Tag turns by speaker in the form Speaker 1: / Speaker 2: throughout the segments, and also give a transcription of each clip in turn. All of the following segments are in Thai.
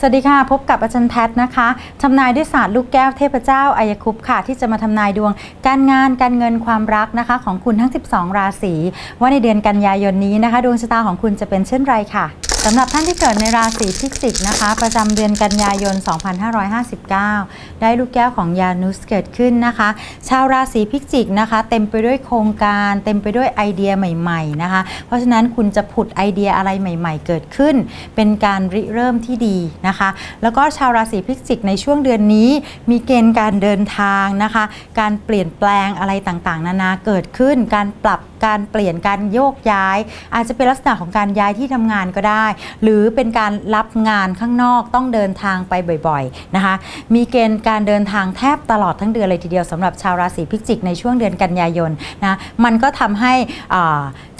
Speaker 1: สวัสดีค่ะ พบกับอาจารย์แพทย์นะคะทำนายด้วยศาสตร์ลูกแก้วเทพเจ้าอายคุปค่ะ ที่จะมาทำนายดวง การงานการเงินความรักนะคะ ของคุณทั้ง 12 ราศีว่าในเดือนกันยายนนี้นะคะ ดวงชะตาของคุณจะเป็นเช่นไรค่ะสำหรับท่านที่เกิดในราศีพิจิกนะคะ ประจำเดือนกันยายน 2559 ได้ลูกแก้วของยานุสเกิดขึ้นนะคะ ชาวราศีพิจิกนะคะ เต็มไปด้วยโครงการ เต็มไปด้วยไอเดียใหม่ๆนะคะ เพราะฉะนั้นคุณจะผุดไอเดียอะไรใหม่ ๆ เกิดขึ้น เป็นการริเริ่มที่ดีนะคะ แล้วก็ชาวราศีพิจิกในช่วงเดือนนี้ มีเกณฑ์การเดินทางนะคะ การเปลี่ยนแปลงอะไรต่างๆ นานาเกิดขึ้น การปรับการเปลี่ยนการโยกย้าย อาจจะเป็นลักษณะของการย้ายที่ทำงานก็ได้ หรือเป็นการรับงานข้างนอกต้องเดินทางไปบ่อย ๆนะคะ มีเกณฑ์การเดินทางแทบตลอดทั้งเดือนเลยทีเดียวสำหรับชาวราศีพิจิกในช่วงเดือนกันยายนนะมันก็ทำให้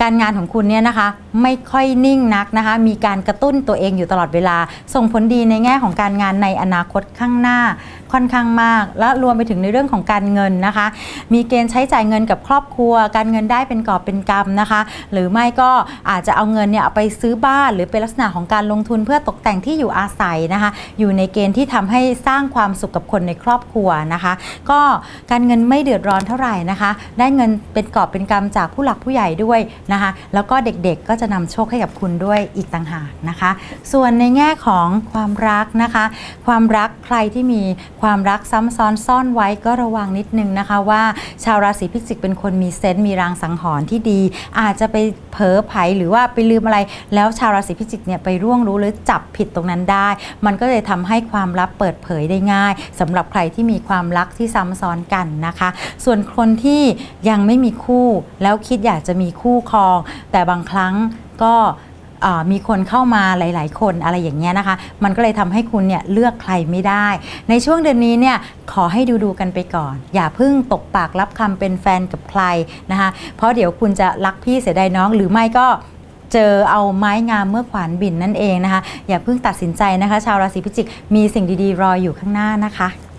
Speaker 1: การงานของคุณเนี่ยนะคะไม่ค่อยนิ่งนักนะคะมีการกระตุ้นตัวเองอยู่ตลอดเวลาส่งผลดีในแง่ของการงานในอนาคตข้างหน้า ค่อนข้างมาก และรวมไปถึงในเรื่องของการเงินนะคะ มีเกณฑ์ใช้จ่ายเงินกับครอบครัว การเงินได้เป็นกอบเป็นกำนะคะ หรือไม่ก็อาจจะเอาเงินเนี่ยไปซื้อบ้านหรือเป็นลักษณะของการลงทุนเพื่อตกแต่งที่อยู่อาศัยนะคะ อยู่ในเกณฑ์ที่ทำให้สร้างความสุขกับคนในครอบครัวนะคะ ก็การเงินไม่เดือดร้อนเท่าไหร่นะคะ ได้เงินเป็นกอบเป็นกำจากผู้หลักผู้ใหญ่ด้วยนะคะ แล้วก็เด็กๆก็จะนำโชคให้กับคุณด้วยอีกต่างหากนะคะ ส่วนในแง่ของความรักนะคะ ความรักใครที่มีความรักซ้ำซ้อนซ่อนไว้ก็ระวังนิดนึงนะคะว่า ชาวราศีพิจิกเป็นคนมีเซนต์มีรางสังหรณ์ที่ดี อาจจะไปเผลอไผหรือว่าไปลืมอะไร แล้วชาวราศีพิจิกเนี่ยไปร่วงรู้หรือจับผิดตรงนั้นได้ มันก็เลยทำให้ความลับเปิดเผยได้ง่ายสำหรับใครที่มีความรักที่ซ้ำซ้อนกันนะคะ ส่วนคนที่ยังไม่มีคู่แล้วคิดอยากจะมีคู่ครอง แต่บางครั้งก็ มีคนเข้ามาหลาย ๆ คนอะไรอย่างเงี้ยนะคะ มันก็เลยทำให้คุณเนี่ยเลือกใครไม่ได้ ในช่วงเดือนนี้เนี่ยขอให้ดูดูๆกันไปก่อน อย่าเพิ่งตกปากรับคำเป็นแฟนกับใครนะคะเพราะเดี๋ยวคุณจะรักพี่เสียดายน้องหรือไม่ก็เจอเอาไม้งามเมื่อขวานบินนั่นเองนะคะ อย่าเพิ่งตัดสินใจนะคะ ชาวราศีพิจิกมีสิ่งดีๆ รออยู่ข้างหน้านะคะ